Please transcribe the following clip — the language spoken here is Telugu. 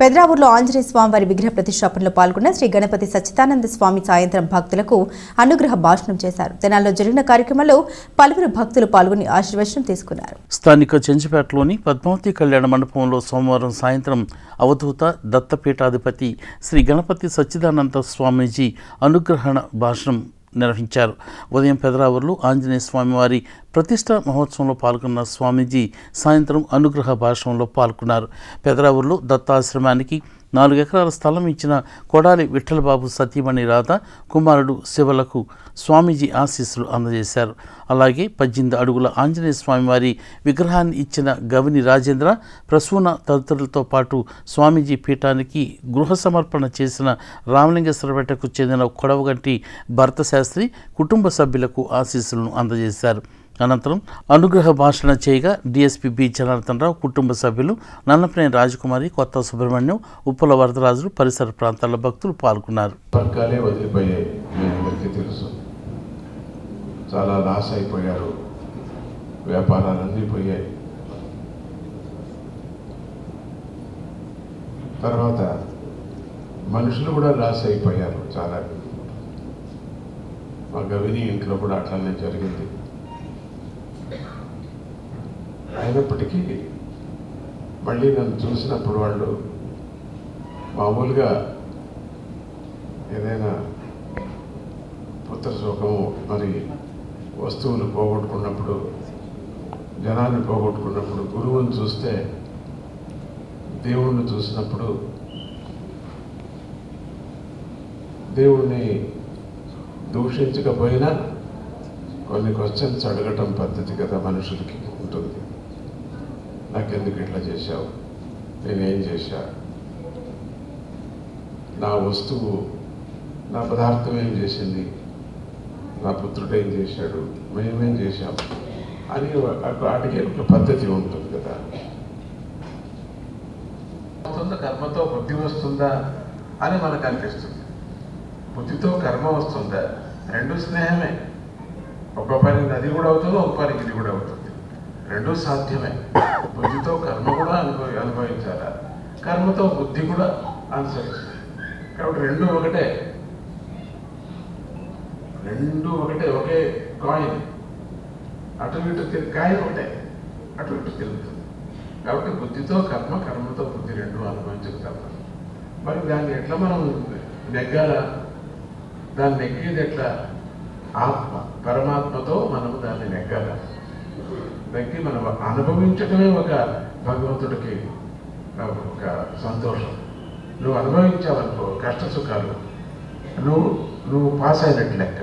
పెద్రావూరులో ఆంజనేయ స్వామి వారి విగ్రహ ప్రతిష్టాపనలో పాల్గొన్న శ్రీ గణపతి సచ్చిదానంద స్వామి సాయంత్రం భక్తులకు అనుగ్రహ భాషణం చేశారు. తెనాల్లో జరిగిన కార్యక్రమంలో పలువురు భక్తులు పాల్గొని ఆశీర్వచనం తీసుకున్నారు. స్థానిక చెంచిపేటలోని పద్మావతి కళ్యాణ మండపంలో సోమవారం సాయంత్రం అవధూత దత్తపీఠాధిపతి శ్రీ గణపతి సచ్చిదానంద స్వామీజీ అనుగ్రహణ భాషణం నిర్వహించారు. ఉదయం పెదరావర్లు ఆంజనేయ స్వామి వారి ప్రతిష్ట మహోత్సవంలో పాల్గొన్న స్వామీజీ సాయంత్రం అనుగ్రహ భాషణంలో పాల్గొన్నారు. పెదరావర్లు దత్తాశ్రమానికి నాలుగు ఎకరాల స్థలం ఇచ్చిన కొడాలి విఠలబాబు సతీమణి రాధ కుమారుడు శివలకు స్వామీజీ ఆశీస్సులు అందజేశారు. అలాగే పద్దెనిమిది అడుగుల ఆంజనేయ స్వామివారి విగ్రహాన్ని ఇచ్చిన గవిని రాజేంద్ర ప్రసూన తదితరులతో పాటు స్వామీజీ పీఠానికి గృహ సమర్పణ చేసిన రామలింగేశ్వరపేటకు చెందిన కొడవగంటి భరత శాస్త్రి కుటుంబ సభ్యులకు ఆశీస్సులను అందజేశారు. అనంతరం అనుగ్రహ భాషణ చేయగా డిఎస్పీ బి జనార్దన్ రావు కుటుంబ సభ్యులు నన్నపనేని రాజకుమారి కొత్త సుబ్రహ్మణ్యం ఉప్పల వరదరాజులు పరిసర ప్రాంతాల భక్తులు పాల్గొన్నారు. తెలుసు. చాలా లాస్ అయిపోయారు. వ్యాపారాలన్నీ పోయాయి తర్వాత మనుషులు కూడా లాస్ అయిపోయారు చాలా. మా గవిని ఇంట్లో కూడా అట్లానే జరిగింది. అయినప్పటికీ మళ్ళీ నన్ను చూసినప్పుడు వాళ్ళు మామూలుగా ఏదైనా పుత్ర సుఖము మరి వస్తువులు పోగొట్టుకున్నప్పుడు జనాన్ని పోగొట్టుకున్నప్పుడు గురువుని చూస్తే దేవుణ్ణి చూసినప్పుడు దేవుణ్ణి దూషించకపోయినా కొన్ని క్వశ్చన్స్ అడగటం పద్ధతి కదా మనుషులకి ఉంటుంది. నాకెందుకు ఇట్లా చేశావు? నేనేం చేశా? నా వస్తువు నా పదార్థం ఏం చేసింది? నా పుత్రుడు ఏం చేశాడు? మేమేం చేశాం? అని వాటికి ఒక పద్ధతి ఉంటుంది కదా. కర్మతో బుద్ధి వస్తుందా అని మనకు అనిపిస్తుంది. బుద్ధితో కర్మ వస్తుందా? రెండు స్నేహమే. ఒక పని నది కూడా అవుతుంది ఒక పని ఇది కూడా అవుతుంది. రెండూ సాధ్యమే. బుద్ధితో కర్మ కూడా అనుభవి అనుభవించాలా? కర్మతో బుద్ధి కూడా అనుసరించాలి కాబట్టి రెండు ఒకటే. రెండు ఒకటే ఒకే కాయిన్ అటు ఇటు తిరిగి కాయిన్ ఒకటే. అటు ఇటు తిరుగుతుంది కాబట్టి బుద్ధితో కర్మ కర్మతో బుద్ధి రెండు అనుభవించగలం మరి దాన్ని ఎట్లా మనం నెగ్గాల? దాన్ని నెగ్గేది ఎట్లా? ఆత్మ. పరమాత్మతో మనం దాన్ని నెగ్గాలి? వ్యక్తి మనం అనుభవించటమే ఒక భగవంతుడికి ఒక సంతోషం. నువ్వు అనుభవించావనుకో కష్ట సుఖాలు నువ్వు నువ్వు పాస్ అయినట్టు లెక్క.